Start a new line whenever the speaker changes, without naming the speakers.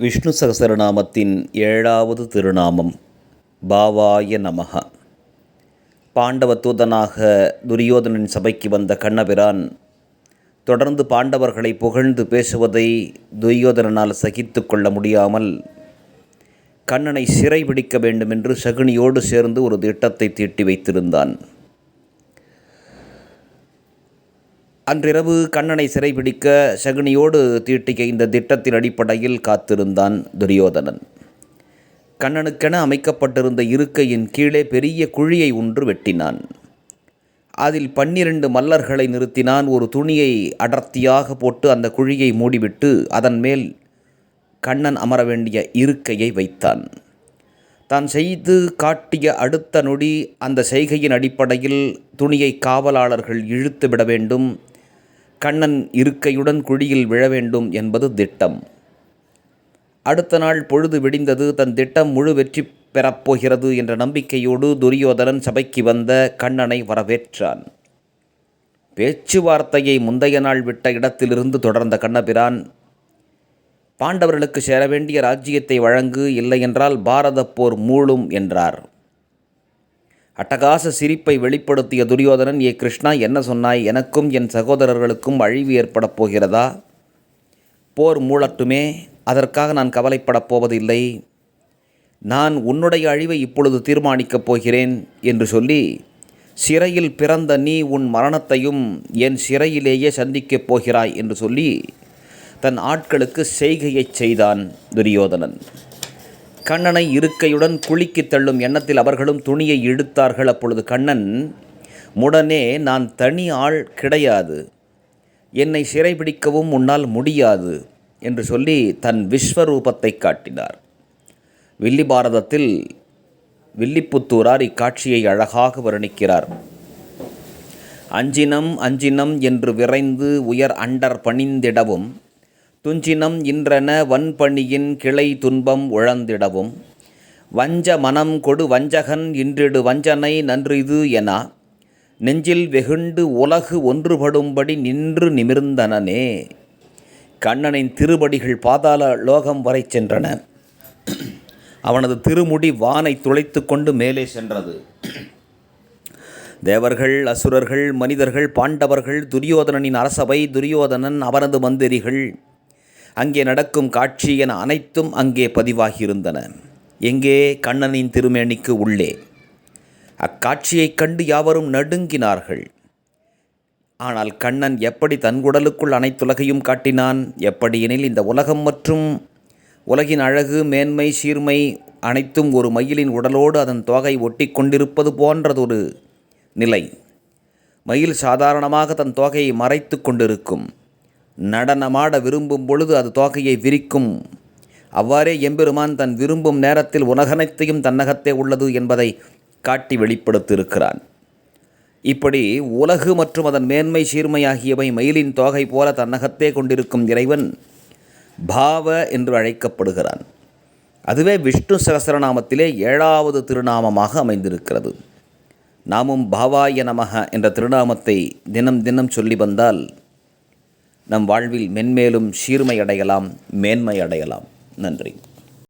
விஷ்ணு சகசரநாமத்தின் ஏழாவது திருநாமம் பாவாய நமக பாண்டவ தூதனாக துரியோதனின் சபைக்கு வந்த கண்ணபிரான் தொடர்ந்து பாண்டவர்களை புகழ்ந்து பேசுவதை துரியோதனனால் சகித்து கொள்ள முடியாமல் கண்ணனை சிறைபிடிக்க வேண்டுமென்று சகுனியோடு சேர்ந்து ஒரு திட்டத்தை தீட்டி வைத்திருந்தான். அன்றிரவு கண்ணனை சிறைபிடிக்க சகுனியோடு தீட்டிய இந்த திட்டத்தின் அடிப்படையில் காத்திருந்தான் துரியோதனன். கண்ணனுக்கென அமைக்கப்பட்டிருந்த இருக்கையின் கீழே பெரிய குழியை ஒன்று வெட்டினான். அதில் பன்னிரண்டு மல்லர்களை நிறுத்தினான். ஒரு துணியை அடர்த்தியாக போட்டு அந்த குழியை மூடிவிட்டு அதன் மேல் கண்ணன் அமர வேண்டிய இருக்கையை வைத்தான். தான் செய்து காட்டிய அடுத்த நொடி அந்த செய்கையின் அடிப்படையில் துணியை காவலாளர்கள் இழுத்து விட வேண்டும். கண்ணன் இருக்கையுடன் குழியில் விழ வேண்டும் என்பது திட்டம். அடுத்த நாள் பொழுது விடிந்தது தன் திட்டம் முழு வெற்றி பெறப்போகிறது என்ற நம்பிக்கையோடு துரியோதனன் சபைக்கு வந்த கண்ணனை வரவேற்றான். பேச்சுவார்த்தையை முந்தைய நாள் விட்ட இடத்திலிருந்து தொடர்ந்த கண்ணபிரான் பாண்டவர்களுக்கு சேர வேண்டிய ராஜ்யத்தை வழங்கு இல்லையென்றால் பாரத போர் மூளும் என்றார். அட்டகாச சிரிப்பை வெளிப்படுத்திய துரியோதனன் ஏ கிருஷ்ணா என்ன சொன்னாய்? எனக்கும் என் சகோதரர்களுக்கும் அழிவு ஏற்படப் போகிறதா? போர் மூளட்டுமே அதற்காக நான் கவலைப்படப் போவதில்லை. நான் உன்னுடைய அழிவை இப்பொழுது தீர்மானிக்கப் போகிறேன் என்று சொல்லி சிறையில் பிறந்த நீ உன் மரணத்தையும் என் சிறையிலேயே சந்திக்கப் போகிறாய் என்று சொல்லி தன் ஆட்களுக்கு செய்கையைச் செய்தான் துரியோதனன். கண்ணனை இருக்கையுடன் குளிக்கு தள்ளும் எண்ணத்தில் அவர்களும் துணியை இழுத்தார்கள். அப்பொழுது கண்ணன் முடனே நான் தனி ஆள் கிடையாது. என்னை சிறைபிடிக்கவும் உன்னால் முடியாது என்று சொல்லி தன் விஸ்வரூபத்தை காட்டினார். வில்லி பாரதத்தில் வில்லிப்புத்தூரார் இக்காட்சியை அழகாக வர்ணிக்கிறார். அஞ்சினம் அஞ்சினம் என்று விரைந்து உயர் அண்டர் பணிந்திடவும் துஞ்சினம் இன்றென வன்பணியின் கிளை துன்பம் உழந்திடவும். வஞ்ச மனம் கொடு வஞ்சகன் இன்றிடு வஞ்சனை நன்றிது என. நெஞ்சில் வெகுண்டு உலகு ஒன்றுபடும்படி நின்று நிமிர்ந்தனனே. கண்ணனின் திருபடிகள் பாதாள லோகம் வரை சென்றன. அவனது திருமுடி வானை துளைத்து கொண்டு மேலே சென்றது. தேவர்கள் அசுரர்கள் மனிதர்கள் பாண்டவர்கள் துரியோதனனின் அரசவை துரியோதனன் அவனது மந்திரிகள். அங்கே நடக்கும் காட்சி என அனைத்தும் அங்கே பதிவாகியிருந்தன. எங்கே? கண்ணனின் திருமேனிக்கு உள்ளே. அக்காட்சியைக் கண்டு யாவரும் நடுங்கினார்கள். ஆனால் கண்ணன் எப்படி தன் உடலுக்குள் அனைத்துலகையும் காட்டினான்? எப்படியெனில் இந்த உலகம் மற்றும் உலகின் அழகு மேன்மை சீர்மை அனைத்தும் ஒரு மயிலின் உடலோடு அதன் தொகை ஒட்டி கொண்டிருப்பது போன்றதொரு நிலை. மயில் சாதாரணமாக தன் தொகையை மறைத்து கொண்டிருக்கும். நடனமாட விரும்பும் பொழுது அது தோகையை விரிக்கும். அவ்வாறே எம்பெருமான் தன் விரும்பும் நேரத்தில் உலகனைத்தையும் தன்னகத்தே உள்ளது என்பதை காட்டி வெளிப்படுத்தியிருக்கிறான். இப்படி உலகு மற்றும் அதன் மேன்மை சீர்மை ஆகியவை மயிலின் தோகை போல தன்னகத்தே கொண்டிருக்கும் இறைவன் பாவ என்று அழைக்கப்படுகிறான். அதுவே விஷ்ணு சகசரநாமத்திலே ஏழாவது திருநாமமாக அமைந்திருக்கிறது. நாமும் பாவாய நமக என்ற திருநாமத்தை தினம் தினம் சொல்லி வந்தால் நம் வாழ்வில் மென்மேலும் சீர்மை அடையலாம் மேன்மை அடையலாம் நன்றி.